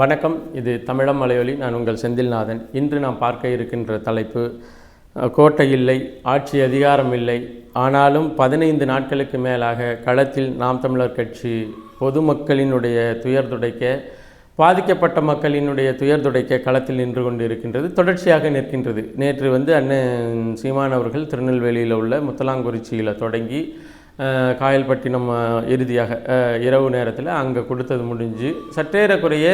வணக்கம். இது தமிழம் மலையொலி. நான் உங்கள் செந்தில்நாதன். இன்று நாம் பார்க்க இருக்கின்ற தலைப்பு கோட்டை இல்லை ஆட்சி அதிகாரம் இல்லை. ஆனாலும் பதினைந்து நாட்களுக்கு மேலாக களத்தில் நாம் தமிழர் கட்சி பொதுமக்களினுடைய துயர் துடைக்க பாதிக்கப்பட்ட மக்களினுடைய துயர் துடைக்க களத்தில் நின்று கொண்டு இருக்கின்றது தொடர்ச்சியாக நிற்கின்றது. நேற்று வந்து அண்ணன் சீமான் அவர்கள் திருநெல்வேலியில் உள்ள முத்தலாங்குறிச்சியில் தொடங்கி காயல்பட்டினம் இறுதியாக இரவு நேரத்தில் அங்கே கொடுத்தது முடிஞ்சு சற்றேறக்குறைய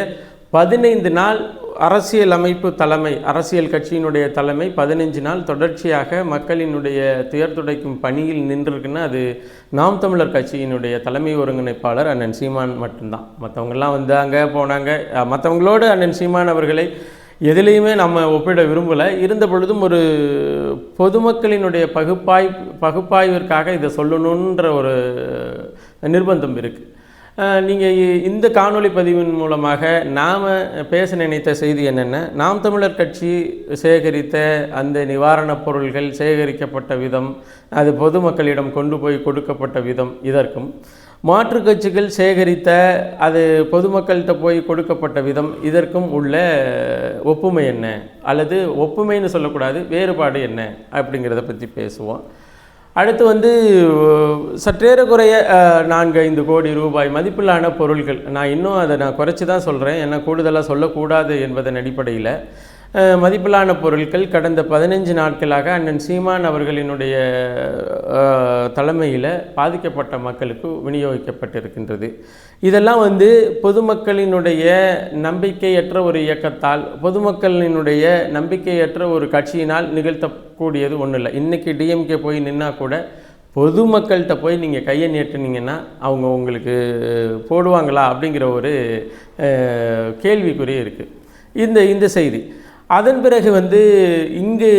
பதினைந்து நாள் அரசியல் அமைப்பு தலைமை அரசியல் கட்சியினுடைய தலைமை பதினைஞ்சு நாள் தொடர்ச்சியாக மக்களினுடைய துயர் துடைக்கும் பணியில் நின்றுருக்குன்னா அது நாம் தமிழர் கட்சியினுடைய தலைமை ஒருங்கிணைப்பாளர் அண்ணன் சீமான் மட்டும்தான். மற்றவங்கெல்லாம் வந்தாங்க போனாங்க. மற்றவங்களோடு அண்ணன் சீமான் அவர்களை எதுலேயுமே நம்ம ஒப்பிட விரும்பலை. இருந்த பொழுதும் ஒரு பொதுமக்களினுடைய பகுப்பாய் பகுப்பாய்விற்காக இதை சொல்லணுன்ற ஒரு நிர்பந்தம் இருக்குது நீங்கள் இந்த காணொளி பதிவின் மூலமாக நாம் பேச நினைத்த செய்தி என்னென்ன? நாம் தமிழர் கட்சி சேகரித்த அந்த நிவாரணப் பொருள்கள் சேகரிக்கப்பட்ட விதம் அது பொதுமக்களிடம் கொண்டு போய் கொடுக்கப்பட்ட விதம் இதற்கும். மாற்றுக் கட்சிகள் சேகரித்த அது பொதுமக்கள்கிட்ட போய் கொடுக்கப்பட்ட விதம் இதற்கும் உள்ள ஒப்புமை என்ன? அல்லது ஒப்புமைன்னு சொல்லக்கூடாது வேறுபாடு என்ன? அப்படிங்கிறத பற்றி பேசுவோம். அடுத்து வந்து சற்றேறக்குறைய நான்கு ஐந்து கோடி ரூபாய் மதிப்பிலான பொருட்கள் நான் இன்னும் அதை நான் குறைச்சி தான் சொல்கிறேன் ஏன்னா கூடுதலாக சொல்லக்கூடாது என்பதன் அடிப்படையில். மதிப்பிலான பொருட்கள் கடந்த பதினைஞ்சு நாட்களாக அண்ணன் சீமான் அவர்களினுடைய தலைமையில் பாதிக்கப்பட்ட மக்களுக்கு விநியோகிக்கப்பட்டிருக்கின்றது. இதெல்லாம் வந்து பொதுமக்களினுடைய நம்பிக்கையற்ற ஒரு இயக்கத்தால் பொதுமக்களினுடைய நம்பிக்கையற்ற ஒரு கட்சியினால் நிகழ்த்தக்கூடியது ஒன்றும் இல்லை இன்றைக்கி டிஎம்கே போய் நின்னா கூட பொதுமக்கள்கிட்ட போய் நீங்கள் கையை நீட்டினீங்கன்னா அவங்க உங்களுக்கு போடுவாங்களா அப்படிங்கிற ஒரு கேள்விக்குறி இருக்குது இந்த இந்த செய்தி. அதன் பிறகு வந்து இங்கு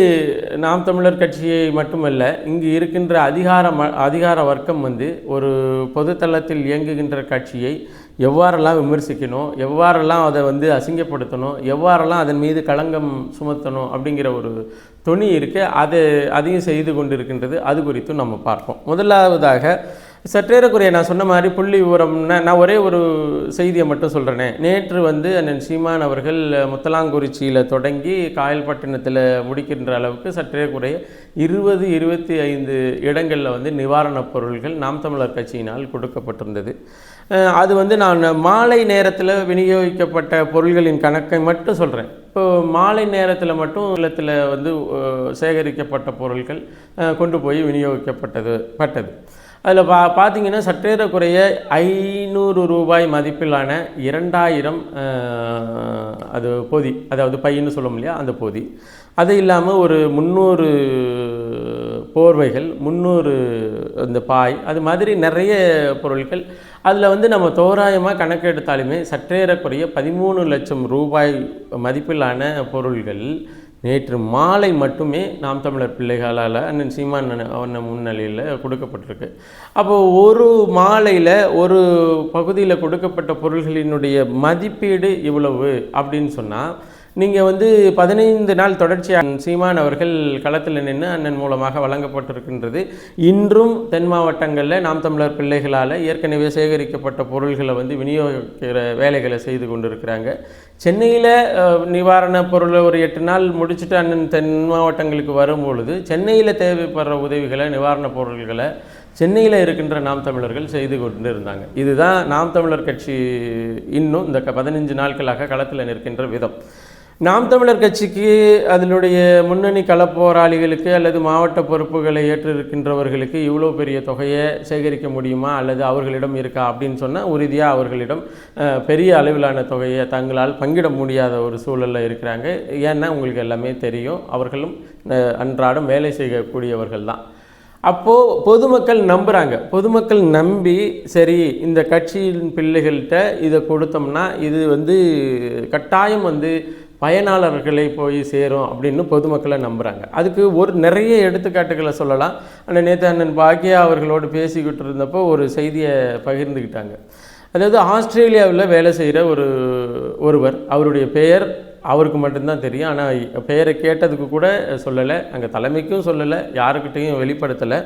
நாம் தமிழர் கட்சியை மட்டுமல்ல இங்கு இருக்கின்ற அதிகார ம அதிகார வர்க்கம் வந்து ஒரு பொதுத்தளத்தில் இயங்குகின்ற கட்சியை எவ்வாறெல்லாம் விமர்சிக்கணும் எவ்வாறெல்லாம் அதை வந்து அசிங்கப்படுத்தணும் எவ்வாறெல்லாம் அதன் மீது களங்கம் சுமத்தணும் அப்படிங்கிற ஒரு துணி இருக்கு. அது அதையும் செய்து கொண்டிருக்கின்றது. அது குறித்தும் நம்ம பார்ப்போம். முதலாவதாக சற்றேறக்குறைய நான் சொன்ன மாதிரி புள்ளி விவரம்னா நான் ஒரே ஒரு செய்தியை மட்டும் சொல்கிறேனே நேற்று வந்து அண்ணன் சீமான் அவர்கள் முத்தலாங்குறிச்சியில் தொடங்கி காயல்பட்டினத்தில் முடிக்கின்ற அளவுக்கு சற்றேறக்குறைய இருபது இருபத்தி ஐந்து இடங்களில் வந்து நிவாரணப் பொருள்கள் நாம் தமிழர் கட்சியினால் கொடுக்கப்பட்டிருந்தது. அது வந்து நான் மாலை நேரத்தில் விநியோகிக்கப்பட்ட பொருள்களின் கணக்கை மட்டும் சொல்கிறேன் இப்போ மாலை நேரத்தில் மட்டும் இல்லத்தில் வந்து சேகரிக்கப்பட்ட பொருட்கள் கொண்டு போய் விநியோகிக்கப்பட்டது பட்டது. அதில் பா பார்த்தீங்கன்னா சற்றேறக்குறைய ஐநூறு ரூபாய் மதிப்பிலான இரண்டாயிரம் அது பொதி அதாவது பையன்னு சொல்லும் இல்லையா அந்த பொதி. அது இல்லாமல் ஒரு முந்நூறு போர்வைகள் முந்நூறு அந்த பாய் அது மாதிரி நிறைய பொருட்கள் அதில் வந்து நம்ம தோராயமாக கணக்கெடுத்தாலுமே சற்றேறக்குறைய பதிமூணு லட்சம் ரூபாய் மதிப்பிலான பொருள்கள் நேற்று மாலை மட்டுமே நாம் தமிழர் பிள்ளைகளால் அண்ணன் சீமான் அண்ணன் முன்னிலையில் கொடுக்கப்பட்டிருக்கு. அப்போது ஒரு மாலையில் ஒரு பகுதியில் கொடுக்கப்பட்ட பொருள்களினுடைய மதிப்பீடு இவ்வளவு அப்படின்னு சொன்னால் நீங்கள் வந்து பதினைந்து நாள் தொடர்ச்சியாக சீமான் அவர்கள் களத்தில் நின்று அண்ணன் மூலமாக வழங்கப்பட்டிருக்கின்றது. இன்றும் தென் மாவட்டங்களில் நாம் தமிழர் பிள்ளைகளால் ஏற்கனவே சேகரிக்கப்பட்ட பொருள்களை வந்து விநியோகிக்கிற வேலைகளை செய்து கொண்டிருக்கிறாங்க. சென்னையில் நிவாரணப் பொருளை ஒரு எட்டு நாள் முடிச்சுட்டு அண்ணன் தென் மாவட்டங்களுக்கு வரும்பொழுது சென்னையில் தேவைப்படுற உதவிகளை நிவாரணப் பொருள்களை சென்னையில் இருக்கின்ற நாம் தமிழர்கள் செய்து கொண்டு இருந்தாங்க இதுதான் நாம் தமிழர் கட்சி இன்னும் இந்த க- பதினஞ்சு நாட்களாக களத்தில் நிற்கின்ற விதம். நாம் தமிழர் கட்சிக்கு அதனுடைய முன்னணி களப்போராளிகளுக்கு அல்லது மாவட்ட பொறுப்புகளை ஏற்றிருக்கின்றவர்களுக்கு இவ்வளோ பெரிய தொகையை சேகரிக்க முடியுமா? அல்லது அவர்களிடம் இருக்கா? அப்படின்னு சொன்னால் உறுதியாக அவர்களிடம் பெரிய அளவிலான தொகையை தங்களால் பங்கிட முடியாத ஒரு சூழலில் இருக்கிறாங்க. ஏன்னா உங்களுக்கு எல்லாமே தெரியும். அவர்களும் அன்றாடம் வேலை செய்யக்கூடியவர்கள் தான். அப்போது பொதுமக்கள் நம்புகிறாங்க பொதுமக்கள் நம்பி சரி இந்த கட்சியின் பிள்ளைகள்கிட்ட இதை கொடுத்தோம்னா இது வந்து கட்டாயம் வந்து பயனாளர்களை போய் சேரும் அப்படின்னு பொதுமக்களை நம்புகிறாங்க அதுக்கு ஒரு நிறைய எடுத்துக்காட்டுகளை சொல்லலாம். ஆனால் நேற்று அண்ணன் பாக்கியா அவர்களோடு பேசிக்கிட்டு இருந்தப்போ ஒரு செய்தியை பகிர்ந்துக்கிட்டாங்க. அதாவது ஆஸ்திரேலியாவில் வேலை செய்கிற ஒரு ஒருவர் அவருடைய பெயர் அவருக்கு மட்டும்தான் தெரியும். ஆனால் பெயரை கேட்டதுக்கு கூட சொல்லலை. அங்கே தலைமைக்கும் சொல்லலை. யாருக்கிட்டேயும் வெளிப்படுத்தலை.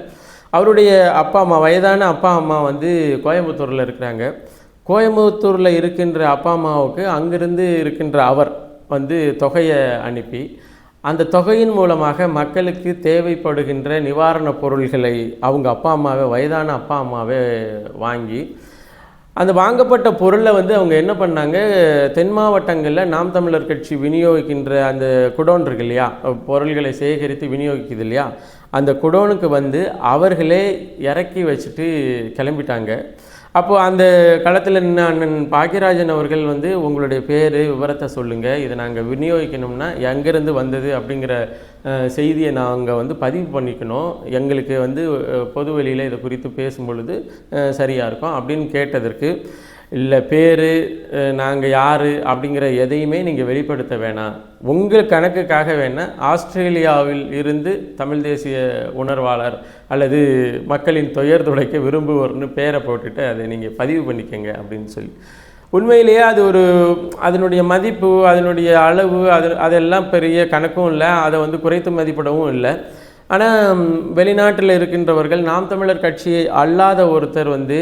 அவருடைய அப்பா அம்மா வயதான அப்பா அம்மா வந்து கோயம்புத்தூரில் இருக்கிறாங்க. கோயம்புத்தூரில் இருக்கின்ற அப்பா அம்மாவுக்கு அங்கிருந்து இருக்கின்ற அவர் வந்து தொகையை அனுப்பி அந்த தொகையின் மூலமாக மக்களுக்கு தேவைப்படுகின்ற நிவாரணப் பொருள்களை அவங்க அப்பா அம்மாவே வயதான அப்பா அம்மாவே வாங்கி அந்த வாங்கப்பட்ட பொருளை வந்து அவங்க என்ன பண்ணாங்க? தென் மாவட்டங்களில் நாம் தமிழர் கட்சி விநியோகிக்கின்ற அந்த குடோன் இருக்கு இல்லையா? பொருள்களை சேகரித்து விநியோகிக்குது இல்லையா? அந்த குடோனுக்கு வந்து அவர்களே இறக்கி வச்சுட்டு கிளம்பிட்டாங்க. அப்போது அந்த களத்தில் நின்ன அண்ணன் பாக்கியராஜன் அவர்கள் வந்து உங்களுடைய பேர் விவரத்தை சொல்லுங்கள் இதை நாங்கள் விநியோகிக்கணும்னா எங்கேருந்து வந்தது அப்படிங்கிற செய்தியை நாங்கள் வந்து பதிவு பண்ணிக்கணும். எங்களுக்கு வந்து பொதுவெளியில் இதை குறித்து பேசும் பொழுது இருக்கும் அப்படின்னு கேட்டதற்கு. இல்லை பேர் நாங்கள் யார் அப்படிங்கிற எதையுமே நீங்கள் வெளிப்படுத்த வேணாம். உங்கள் கணக்குக்காக வேணால் ஆஸ்திரேலியாவில் இருந்து தமிழ் தேசிய உணர்வாளர் அல்லது மக்களின் துயர் துடைக்க விரும்புவோர்னு பேரை போட்டுட்டு அதை நீங்கள் பதிவு பண்ணிக்கங்க அப்படின்னு சொல்லி. உண்மையிலேயே அது ஒரு அதனுடைய மதிப்பு அதனுடைய அளவு அது அதெல்லாம் பெரிய கணக்கும் இல்லை. அதை வந்து குறைத்து மதிப்பிடவும் இல்லை. ஆனால் வெளிநாட்டில் இருக்கின்றவர்கள் நாம் தமிழர் கட்சியை அல்லாத ஒருத்தர் வந்து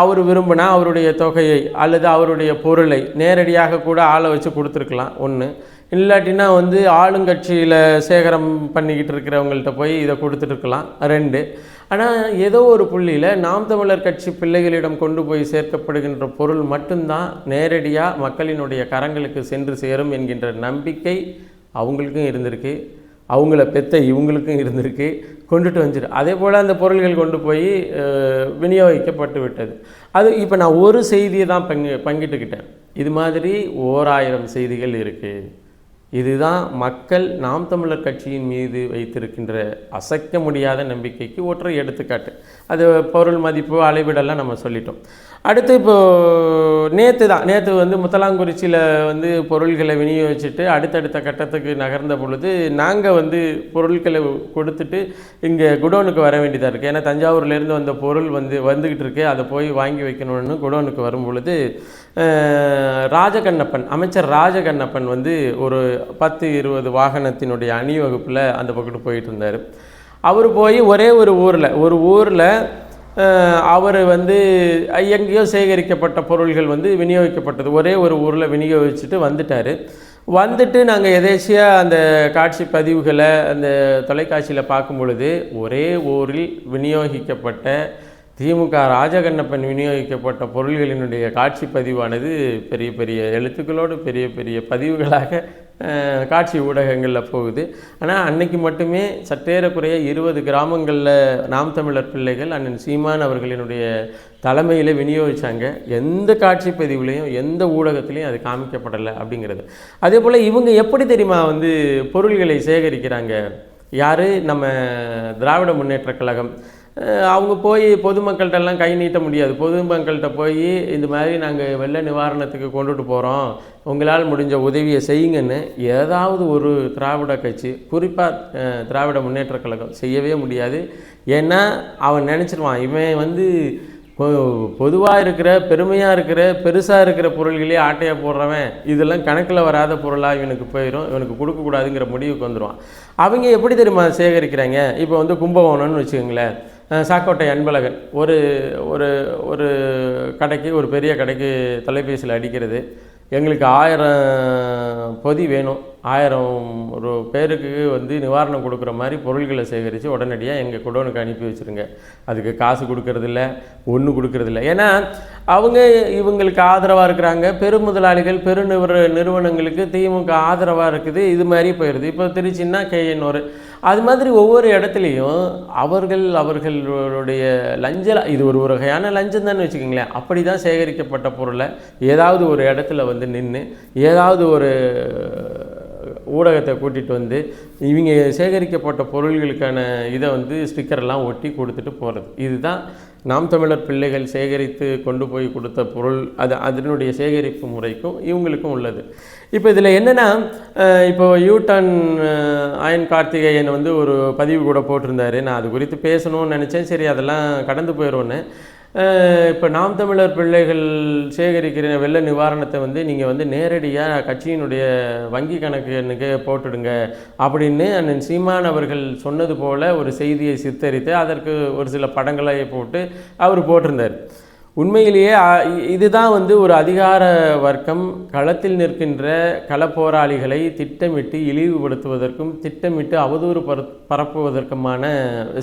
அவர் விரும்பினா அவருடைய தொகையை அல்லது அவருடைய பொருளை நேரடியாக கூட ஆளை வச்சு கொடுத்துருக்கலாம் ஒன்று இல்லாட்டினா வந்து ஆளுங்கட்சியில் சேகரம் பண்ணிக்கிட்டு இருக்கிறவங்கள்ட்ட போய் இதை கொடுத்துட்ருக்கலாம் ரெண்டு. ஆனால் ஏதோ ஒரு புள்ளியில் நாம் தமிழர் கட்சி பிள்ளைகளிடம் கொண்டு போய் சேர்க்கப்படுகின்ற பொருள் மட்டும்தான் நேரடியாக மக்களினுடைய கரங்களுக்கு சென்று சேரும் என்கின்ற நம்பிக்கை அவங்களுக்கும் இருந்திருக்கு. அவங்கள பெத்த இவங்களுக்கும் இருந்திருக்கு. கொண்டுட்டு வந்துடும் அதே போல் அந்த பொருள்கள் கொண்டு போய் விநியோகிக்கப்பட்டு விட்டது. அது இப்போ நான் ஒரு செய்தியை தான் பங்கு பங்கிட்டுக்கிட்டேன். இது மாதிரி ஓராயிரம் செய்திகள் இருக்குது இதுதான் மக்கள் நாம் தமிழர் கட்சியின் மீது வைத்திருக்கின்ற அசைக்க முடியாத நம்பிக்கைக்கு ஒற்றை எடுத்துக்காட்டு. அது பொருள் மதிப்பு அளவிடெல்லாம் நம்ம சொல்லிட்டோம். அடுத்து இப்போது நேற்று தான் நேற்று வந்து முத்தலாங்குறிச்சியில் வந்து பொருள்களை விநியோகிச்சுட்டு அடுத்தடுத்த கட்டத்துக்கு நகர்ந்த பொழுது நாங்கள் வந்து பொருட்களை கொடுத்துட்டு இங்கே குடோனுக்கு வர வேண்டியதாக இருக்குது ஏன்னா தஞ்சாவூர்லேருந்து வந்த பொருள் வந்து வந்துக்கிட்டு இருக்கு. அதை போய் வாங்கி வைக்கணும்னு குடோனுக்கு வரும் பொழுது ராஜகண்ணப்பன் அமைச்சர் ராஜகண்ணப்பன் வந்து ஒரு பத்து இருபது வாகனத்தினுடைய அணிவகுப்பில் அந்த பக்கத்து போயிட்டு இருந்தார். அவர் போய் ஒரே ஒரு ஊரில் ஒரு ஊரில் அவர் வந்து எங்கேயோ சேகரிக்கப்பட்ட பொருள்கள் வந்து விநியோகிக்கப்பட்டது. ஒரே ஒரு ஊரில் விநியோகிச்சுட்டு வந்துட்டார். வந்துட்டு நாங்கள் எதேச்சியாக அந்த காட்சி பதிவுகளை அந்த தொலைக்காட்சியில் பார்க்கும் பொழுது ஒரே ஊரில் விநியோகிக்கப்பட்ட திமுக ராஜகண்ணப்பன் விநியோகிக்கப்பட்ட பொருள்களினுடைய காட்சி பதிவானது பெரிய பெரிய எழுத்துக்களோடு பெரிய பெரிய பதிவுகளாக காட்சி ஊடகங்களில் போகுது. ஆனால் அன்னைக்கு மட்டுமே சற்றேறக்குறைய இருபது கிராமங்களில் நாம் தமிழர் பிள்ளைகள் அண்ணன் சீமான் அவர்களினுடைய தலைமையில் விநியோகிச்சாங்க. எந்த காட்சி பதிவுலையும் எந்த ஊடகத்துலையும் அது காமிக்கப்படலை அப்படிங்கிறது. அதே போல் இவங்க எப்படி தெரியுமா வந்து பொருள்களை சேகரிக்கிறாங்க? யார்? நம்ம திராவிட முன்னேற்றக் கழகம். அவங்க போய் பொதுமக்கள்கிட்டலாம் கை நீட்ட முடியாது. பொதுமக்கள்கிட்ட போய் இந்த மாதிரி நாங்கள் வெள்ள நிவாரணத்துக்கு கொண்டுட்டு போகிறோம் உங்களால் முடிஞ்ச உதவியை செய்யுங்கன்னு ஏதாவது ஒரு திராவிட கட்சி குறிப்பாக திராவிட முன்னேற்ற கழகம் செய்யவே முடியாது. ஏன்னா அவன் நினச்சிருவான் இவன் வந்து பொதுவாக இருக்கிற பெருமையாக இருக்கிற பெருசாக இருக்கிற பொருள்களே ஆட்டையாக போடுறவன். இதெல்லாம் கணக்கில் வராத பொருளாக இவனுக்கு போயிடும் இவனுக்கு கொடுக்கக்கூடாதுங்கிற முடிவுக்கு வந்துடுவான் அவங்க எப்படி தெரியுமா சேகரிக்கிறாங்க? இப்போ வந்து கும்பகோணம்னு வச்சுக்கோங்களேன். சாக்கோட்டை அன்பழகன். ஒரு ஒரு ஒரு கடைக்கு ஒரு பெரிய கடைக்கு தொலைபேசியில் அடிக்கிறது. எங்களுக்கு ஆயிரம் பொதி வேணும். ஆயிரம் ஒரு பேருக்கு வந்து நிவாரணம் கொடுக்குற மாதிரி பொருள்களை சேகரித்து உடனடியாக எங்கள் குடோனுக்கு அனுப்பி வச்சுருங்க. அதுக்கு காசு கொடுக்கறதில்ல ஒன்று கொடுக்கறதில்ல. ஏன்னா அவங்க இவங்களுக்கு ஆதரவாக இருக்கிறாங்க. பெருமுதலாளிகள் பெருநிறுவ நிறுவனங்களுக்கு திமுக ஆதரவாக இருக்குது. இது மாதிரி போயிடுது. இப்போ திருச்சின்னா கேஎன்ஒரு அது மாதிரி ஒவ்வொரு இடத்துலையும் அவர்கள் அவர்களுடைய லஞ்ச இது ஒரு வகையான லஞ்சம் தான் வச்சுக்கோங்களேன். அப்படி தான் சேகரிக்கப்பட்ட பொருளை ஏதாவது ஒரு இடத்துல வந்து நின்று ஏதாவது ஒரு ஊடகத்தை கூட்டிகிட்டு வந்து இவங்க சேகரிக்கப்பட்ட பொருள்களுக்கான இதை வந்து ஸ்டிக்கர்லாம் ஒட்டி கொடுத்துட்டு போகிறது இதுதான் நாம் தமிழர் பிள்ளைகள் சேகரித்து கொண்டு போய் கொடுத்த பொருள் அது அதனுடைய சேகரிப்பு முறைக்கும் இவங்களுக்கும் உள்ளது. இப்போ இதில் என்னென்னா இப்போ யூட்டன் ஆயன் கார்த்திகேயன் வந்து ஒரு பதிவு கூட போட்டிருந்தாரு. நான் அது குறித்து பேசணும்னு நினச்சேன். சரி அதெல்லாம் கடந்து போயிடும்னு. இப்போ நாம் தமிழர் பிள்ளைகள் சேகரிக்கிற வெள்ள நிவாரணத்தை வந்து நீங்கள் வந்து நேரடியாக கட்சியினுடைய வங்கி கணக்கு எனக்கு போட்டுடுங்க அப்படின்னு அண்ணன் சீமான் அவர்கள் சொன்னது போல் ஒரு செய்தியை சித்தரித்து அதற்கு ஒரு சில படங்களை போட்டு அவர் போட்டிருந்தார். உண்மையிலேயே இதுதான் வந்து ஒரு அதிகார வர்க்கம். களத்தில் நிற்கின்ற களப்போராளிகளை திட்டமிட்டு இழிவுபடுத்துவதற்கும் திட்டமிட்டு அவதூறு பர பரப்புவதற்குமான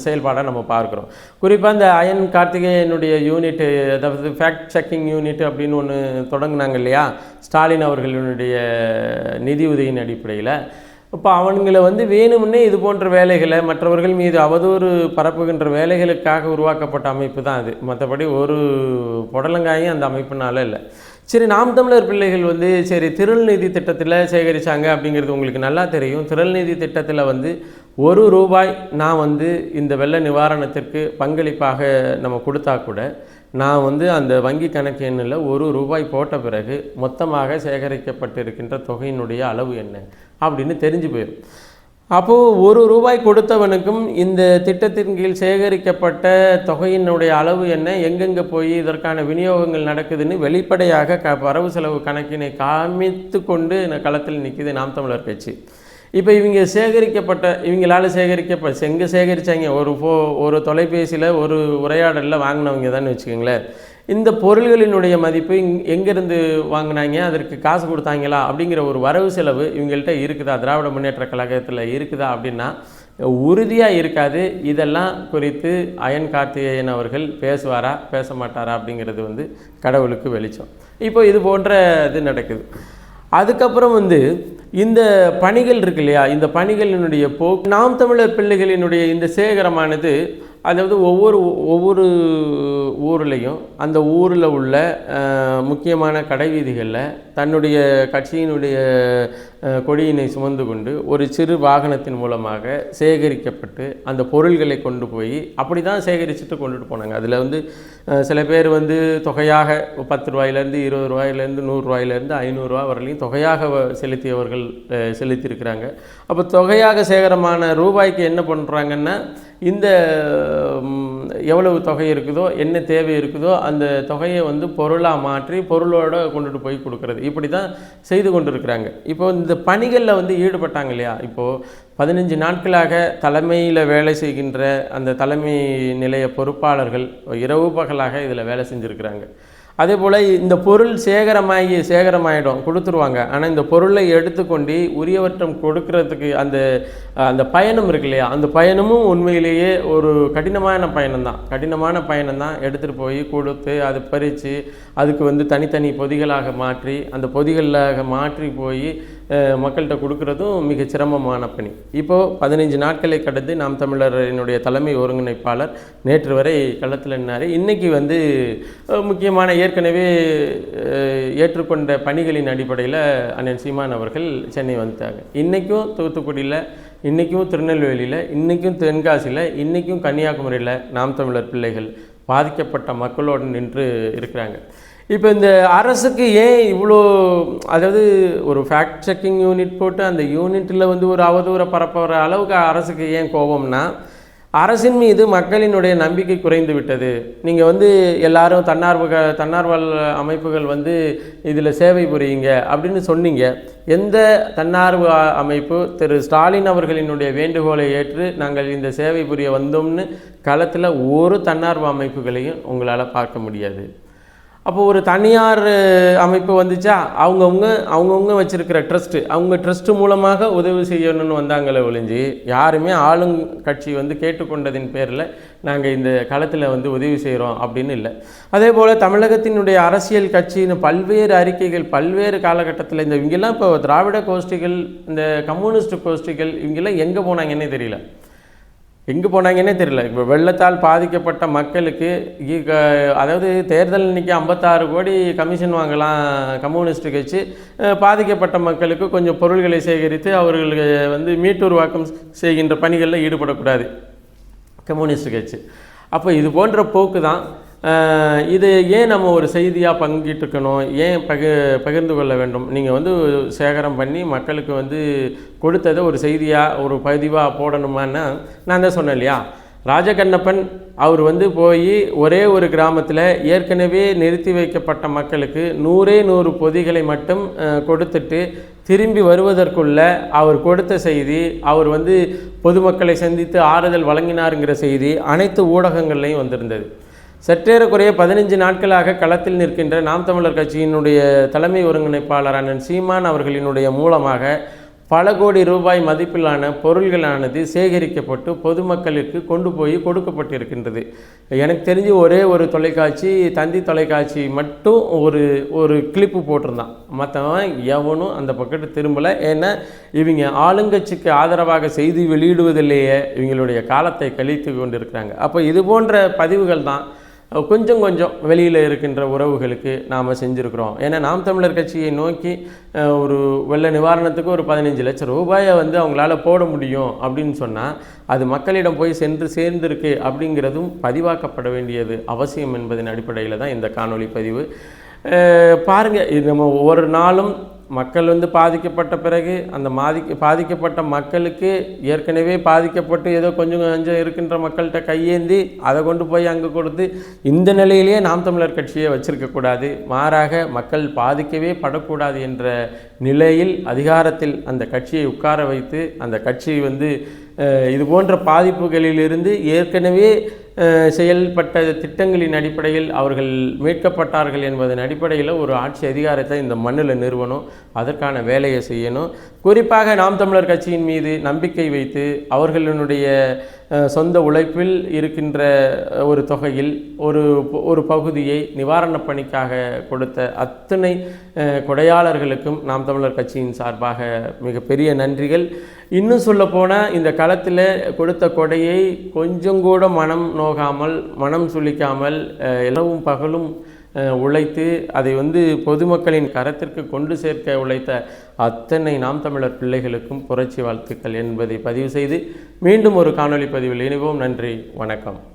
செயல்பாடாக நம்ம பார்க்குறோம். குறிப்பாக இந்த அயன் கார்த்திகேயனுடைய யூனிட் அதாவது ஃபேக்ட் செக்கிங் யூனிட் அப்படின்னு ஒன்று தொடங்கினாங்க இல்லையா? ஸ்டாலின் அவர்களுடைய நிதி உதவியின் அடிப்படையில். இப்போ அவனுங்களை வந்து வேணும்னே இது போன்ற வேலைகளை மற்றவர்கள் மீது அவதூறு பரப்புகின்ற வேலைகளுக்காக உருவாக்கப்பட்ட அமைப்பு தான் அது. மற்றபடி ஒரு புடலங்காயும் அந்த அமைப்புனால இல்லை. சரி நாம் தமிழர் பிள்ளைகள் வந்து சரி திருநிதி திட்டத்தில் சேகரித்தாங்க அப்படிங்கிறது உங்களுக்கு நல்லா தெரியும். திருநீதி திட்டத்தில் வந்து ஒரு ரூபாய் நான் வந்து இந்த வெள்ள நிவாரணத்திற்கு பங்களிப்பாக நம்ம கொடுத்தா கூட நான் வந்து அந்த வங்கி கணக்கு எண்ணில் ஒரு ரூபாய் போட்ட பிறகு மொத்தமாக சேகரிக்கப்பட்டிருக்கின்ற தொகையினுடைய அளவு என்ன? அப்படின்னு தெரிஞ்சு போயிடும் அப்போது ஒரு ரூபாய் கொடுத்தவனுக்கும் இந்த திட்டத்தின் கீழ் சேகரிக்கப்பட்ட தொகையினுடைய அளவு என்ன? எங்கெங்கே போய் இதற்கான விநியோகங்கள் நடக்குதுன்னு வெளிப்படையாக க வரவு செலவு கணக்கினை காமித்து கொண்டு இந்த களத்தில் நிற்கிது நாம் தமிழர் கட்சி. இப்போ இவங்க சேகரிக்கப்பட்ட இவங்களால சேகரிக்கப்ப எங்கே சேகரித்தாங்க ஒரு ஃபோ ஒரு தொலைபேசியில் ஒரு உரையாடலில் வாங்கினவங்க தான் வச்சுக்கோங்களேன். இந்த பொருள்களினுடைய மதிப்பு எங்கேருந்து வாங்கினாங்க? அதற்கு காசு கொடுத்தாங்களா? அப்படிங்கிற ஒரு வரவு செலவு இவங்கள்ட்ட இருக்குதா? திராவிட முன்னேற்ற கழகத்தில் இருக்குதா அப்படின்னா உறுதியாக இருக்காது. இதெல்லாம் குறித்து அயன் கார்த்திகேயன் அவர்கள் பேசுவாரா பேச மாட்டாரா அப்படிங்கிறது வந்து கடவுளுக்கு வெளிச்சம். இப்போ இது போன்ற இது நடக்குது. அதுக்கப்புறம் வந்து இந்த பணிகள் இருக்கு இல்லையா? இந்த பணிகளினுடைய போக்கு நாம் தமிழர் பிள்ளைகளினுடைய இந்த சேகரமானது அதாவது ஒவ்வொரு ஒவ்வொரு ஊர்லேயும் அந்த ஊரில் உள்ள முக்கியமான கடைவீதிகளில் தன்னுடைய கட்சியினுடைய கொடியினை சுமந்து கொண்டு ஒரு சிறு வாகனத்தின் மூலமாக சேகரிக்கப்பட்டு அந்த பொருள்களை கொண்டு போய் அப்படி தான் சேகரிச்சுட்டு கொண்டுட்டு போனாங்க. அதில் வந்து சில பேர் வந்து தொகையாக பத்து ரூபாயிலேருந்து இருபது ரூபாயிலேருந்து நூறுரூவாயிலேருந்து ஐநூறுரூவா வரலையும் தொகையாக வ- செலுத்தியவர்கள் செலுத்தியிருக்கிறாங்க. அப்போ தொகையாக சேகரமான ரூபாய்க்கு என்ன பண்ணுறாங்கன்னா இந்த எவ்வளவு தொகை இருக்குதோ என்ன தேவை இருக்குதோ அந்த தொகையை வந்து பொருளாக மாற்றி பொருளோடு கொண்டுட்டு போய் கொடுக்குறது. இப்படி தான் செய்து கொண்டிருக்கிறாங்க. இப்போ இந்த பணிகளில் வந்து ஈடுபட்டாங்க இல்லையா? இப்போது பதினஞ்சு நாட்களாக தலைமையில் வேலை செய்கின்ற அந்த தலைமை நிலைய பொறுப்பாளர்கள் இரவு பகலாக இதில் வேலை செஞ்சுருக்கிறாங்க. அதே போல் இந்த பொருள் சேகரமாகி சேகரமாயிடும் கொடுத்துருவாங்க. ஆனால் இந்த பொருளை எடுத்துக்கொண்டு உரியவற்றம் கொடுக்கறதுக்கு அந்த அந்த பயணம் இருக்கு இல்லையா? அந்த பயணமும் உண்மையிலேயே ஒரு கடினமான பயணம் தான் கடினமான பயணம் தான் எடுத்துகிட்டு போய் கொடுத்து அதை பறித்து அதுக்கு வந்து தனித்தனி பொதிகளாக மாற்றி அந்த பொதிகளாக மாற்றி போய் மக்கள்கிட்ட கொடுக்கறதும் மிக சிரமமான பணி. இப்போது பதினைஞ்சு நாட்களை கடந்து நாம் தமிழரினுடைய தலைமை ஒருங்கிணைப்பாளர் நேற்று வரை களத்தில் நின்னார். இன்றைக்கி வந்து முக்கியமான ஏற்கனவே ஏற்றுக்கொண்ட பணிகளின் அடிப்படையில் அண்ணன் சீமான் அவர்கள் சென்னை வந்துட்டாங்க. இன்றைக்கும் தூத்துக்குடியில் இன்றைக்கும் திருநெல்வேலியில் இன்றைக்கும் தென்காசியில் இன்றைக்கும் கன்னியாகுமரியில் நாம் தமிழர் பிள்ளைகள் பாதிக்கப்பட்ட மக்களோடு நின்று இருக்கிறாங்க. இப்போ இந்த அரசுக்கு ஏன் இவ்வளோ அதாவது ஒரு ஃபேக்ட் செக்கிங் யூனிட் போட்டு அந்த யூனிட்டில் வந்து ஒரு அவதூறை பரப்புகிற அளவுக்கு அரசுக்கு ஏன் கோபம்னா அரசின் மீது மக்களினுடைய நம்பிக்கை குறைந்து விட்டது. நீங்கள் வந்து எல்லாரும் தன்னார்வ தன்னார்வ அமைப்புகள் வந்து இதில் சேவை புரியுங்க அப்படின்னு சொன்னீங்க. எந்த தன்னார்வ அமைப்பு திரு ஸ்டாலின் அவர்களினுடைய வேண்டுகோளை ஏற்று நாங்கள் இந்த சேவை புரிய வந்தோம்னு களத்தில் ஒரு தன்னார்வ அமைப்புகளையும் உங்களால் பார்க்க முடியாது. அப்போ ஒரு தனியார் அமைப்பு வந்துச்சா? அவங்கவுங்க அவங்கவுங்க வச்சுருக்கிற ட்ரஸ்ட்டு அவங்க ட்ரஸ்ட்டு மூலமாக உதவி செய்யணும்னு வந்தாங்களே ஒழிஞ்சு யாருமே ஆளுங் கட்சி வந்து கேட்டுக்கொண்டதின் பேரில் நாங்கள் இந்த களத்தில் வந்து உதவி செய்கிறோம் அப்படின்னு இல்லை. அதே போல் தமிழகத்தினுடைய அரசியல் கட்சின்னு பல்வேறு அறிக்கைகள் பல்வேறு காலகட்டத்தில் இந்த இவங்கெல்லாம் இப்போ திராவிட கோஷ்டிகள் இந்த கம்யூனிஸ்ட் கோஷ்டிகள் இவங்கெல்லாம் எங்கே போனாங்கன்னே தெரியல. எங்கே போனாங்கன்னே தெரியல. இப்போ வெள்ளத்தால் பாதிக்கப்பட்ட மக்களுக்கு அதாவது தேர்தல் இன்னைக்கு ஐம்பத்தாறு கோடி கமிஷன் வாங்கலாம் கம்யூனிஸ்ட் கட்சி பாதிக்கப்பட்ட மக்களுக்கு கொஞ்சம் பொருள்களை சேகரித்து அவர்களுக்கு வந்து மீட்டுருவாக்கம் செய்கின்ற பணிகளில் ஈடுபடக்கூடாது. கம்யூனிஸ்ட் கட்சி. அப்போ இது போன்ற போக்கு தான் இது ஏன் நம்ம ஒரு செய்தியாக பங்கிட்டுருக்கணும் ஏன் பகி பகிர்ந்து கொள்ள வேண்டும்? நீங்கள் வந்து சேகரம் பண்ணி மக்களுக்கு வந்து கொடுத்ததை ஒரு செய்தியாக ஒரு பதிவாக போடணுமான்னா நான் தான் சொன்னேன் இல்லையா? ராஜகண்ணப்பன் அவர் வந்து போய் ஒரே ஒரு கிராமத்தில் ஏற்கனவே நிறுத்தி வைக்கப்பட்ட மக்களுக்கு நூறே நூறு பொதிகளை மட்டும் கொடுத்துட்டு திரும்பி வருவதற்குள்ள அவர் கொடுத்த செய்தி அவர் வந்து பொதுமக்களை சந்தித்து ஆறுதல் வழங்கினாருங்கிற செய்தி அனைத்து ஊடகங்கள்லையும் வந்திருந்தது. சற்றேறக்குறைய பதினஞ்சு நாட்களாக களத்தில் நிற்கின்ற நாம் தமிழர் கட்சியினுடைய தலைமை ஒருங்கிணைப்பாளர் அண்ணன் சீமான் அவர்களினுடைய மூலமாக பல கோடி ரூபாய் மதிப்பிலான பொருள்களானது சேகரிக்கப்பட்டு பொதுமக்களுக்கு கொண்டு போய் கொடுக்கப்பட்டிருக்கின்றது. எனக்கு தெரிஞ்சு ஒரே ஒரு தொலைக்காட்சி தந்தி தொலைக்காட்சி மட்டும் ஒரு ஒரு கிளிப்பு போட்டிருந்தான். மற்றவன் எவனும் அந்த பக்கத்து திரும்பலை. ஏன்னா இவங்க ஆளுங்கட்சிக்கு ஆதரவாக செய்தி வெளியிடுவதிலேயே இவங்களுடைய காலத்தை கழித்து கொண்டிருக்கிறாங்க. அப்போ இது போன்ற பதிவுகள் தான் கொஞ்சம் கொஞ்சம் வெளியில் இருக்கின்ற உறவுகளுக்கு நாம் செஞ்சுருக்குறோம். ஏன்னா நாம் தமிழர் கட்சியை நோக்கி ஒரு வெள்ள நிவாரணத்துக்கு ஒரு பதினஞ்சு லட்சம் ரூபாயை வந்து அவங்களால போட முடியும் அப்படின்னு சொன்னால் அது மக்களிடம் போய் சென்று சேர்ந்திருக்கு அப்படிங்கிறதும் பதிவாக்கப்பட வேண்டியது அவசியம் என்பதன் அடிப்படையில் தான் இந்த காணொளி பதிவு. பாருங்கள் இது நம்ம ஒவ்வொரு நாளும் மக்கள் வந்து பாதிக்கப்பட்ட பிறகு அந்த பாதிக்க பாதிக்கப்பட்ட மக்களுக்கு ஏற்கனவே பாதிக்கப்பட்டு ஏதோ கொஞ்சம் கொஞ்சம் இருக்கின்ற மக்கள்கிட்ட கையேந்தி அதை கொண்டு போய் அங்கே கொடுத்து இந்த நிலையிலேயே நாம் தமிழர் கட்சியை வச்சிருக்கக்கூடாது மாறாக மக்கள் பாதிக்கவே படக்கூடாது என்ற நிலையில் அதிகாரத்தில் அந்த கட்சியை உட்கார வைத்து அந்த கட்சி வந்து இது போன்ற பாதிப்புகளிலிருந்து ஏற்கனவே செயல்பட்ட திட்டங்களின் அடிப்படையில் அவர்கள் மீட்கப்பட்டார்கள் என்பதன் அடிப்படையில் ஒரு ஆட்சி அதிகாரத்தை இந்த மண்ணில் நிறுவனம் அதற்கான வேலையை செய்யணும். குறிப்பாக நாம் தமிழர் கட்சியின் மீது நம்பிக்கை வைத்து அவர்களினுடைய சொந்த உழைப்பில் இருக்கின்ற ஒரு தொகையில் ஒரு ஒரு பகுதியை நிவாரணப் பணிக்காக கொடுத்த அத்தனை கொடையாளர்களுக்கும் நாம் தமிழர் கட்சியின் சார்பாக மிகப்பெரிய நன்றிகள். இன்னும் சொல்லப்போனால் இந்த களத்தில் கொடுத்த கொடையை கொஞ்சம் கூட மனம் நோகாமல் மனம் சுளிக்காமல் இரவும் பகலும் உழைத்து அதை வந்து பொதுமக்களின் கரத்திற்கு கொண்டு சேர்க்க உழைத்த அத்தனை நாம் தமிழர் பிள்ளைகளுக்கும் புரட்சி வாழ்த்துக்கள் என்பதை பதிவு செய்து மீண்டும் ஒரு காணொளி பதிவில் இணைவோம். நன்றி வணக்கம்.